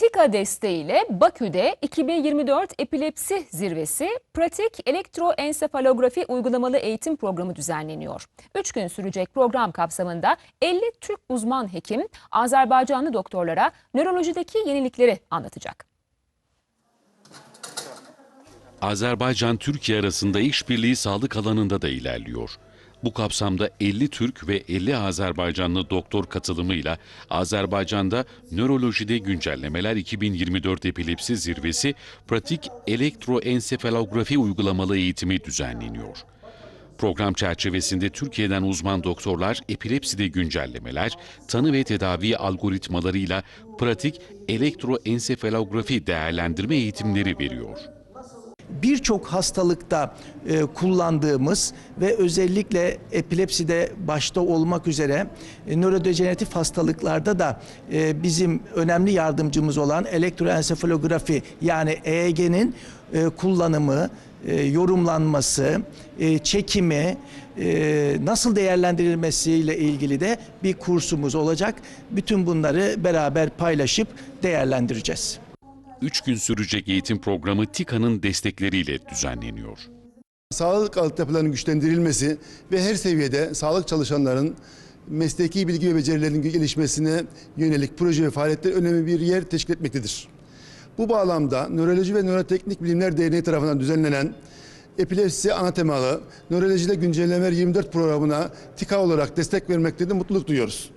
TİKA desteğiyle Bakü'de 2024 Epilepsi Zirvesi Pratik Elektroensefalografi Uygulamalı Eğitim Programı düzenleniyor. 3 gün sürecek program kapsamında 50 Türk uzman hekim Azerbaycanlı doktorlara nörolojideki yenilikleri anlatacak. Azerbaycan-Türkiye arasında işbirliği sağlık alanında da ilerliyor. Bu kapsamda 50 Türk ve 50 Azerbaycanlı doktor katılımıyla Azerbaycan'da Nörolojide Güncellemeler 2024 Epilepsi Zirvesi Pratik Elektroensefalografi Uygulamalı Eğitimi düzenleniyor. Program çerçevesinde Türkiye'den uzman doktorlar epilepside güncellemeler, tanı ve tedavi algoritmalarıyla pratik elektroensefalografi değerlendirme eğitimleri veriyor. Birçok hastalıkta e, kullandığımız ve özellikle epilepside başta olmak üzere e, nörodejeneratif hastalıklarda da e, bizim önemli yardımcımız olan elektroensefalografi yani EEG'nin e, kullanımı, e, yorumlanması, e, çekimi, e, nasıl değerlendirilmesiyle ilgili de bir kursumuz olacak. Bütün bunları beraber paylaşıp değerlendireceğiz. 3 gün sürecek eğitim programı TİKA'nın destekleriyle düzenleniyor. Sağlık altyapılarının güçlendirilmesi ve her seviyede sağlık çalışanların mesleki bilgi ve becerilerinin gelişmesine yönelik proje ve faaliyetler önemli bir yer teşkil etmektedir. Bu bağlamda Nöroloji ve Nöroteknik Bilimler Derneği tarafından düzenlenen epilepsi ana temalı Nörolojide Güncellemeler 24 programına TİKA olarak destek vermekte de mutluluk duyuyoruz.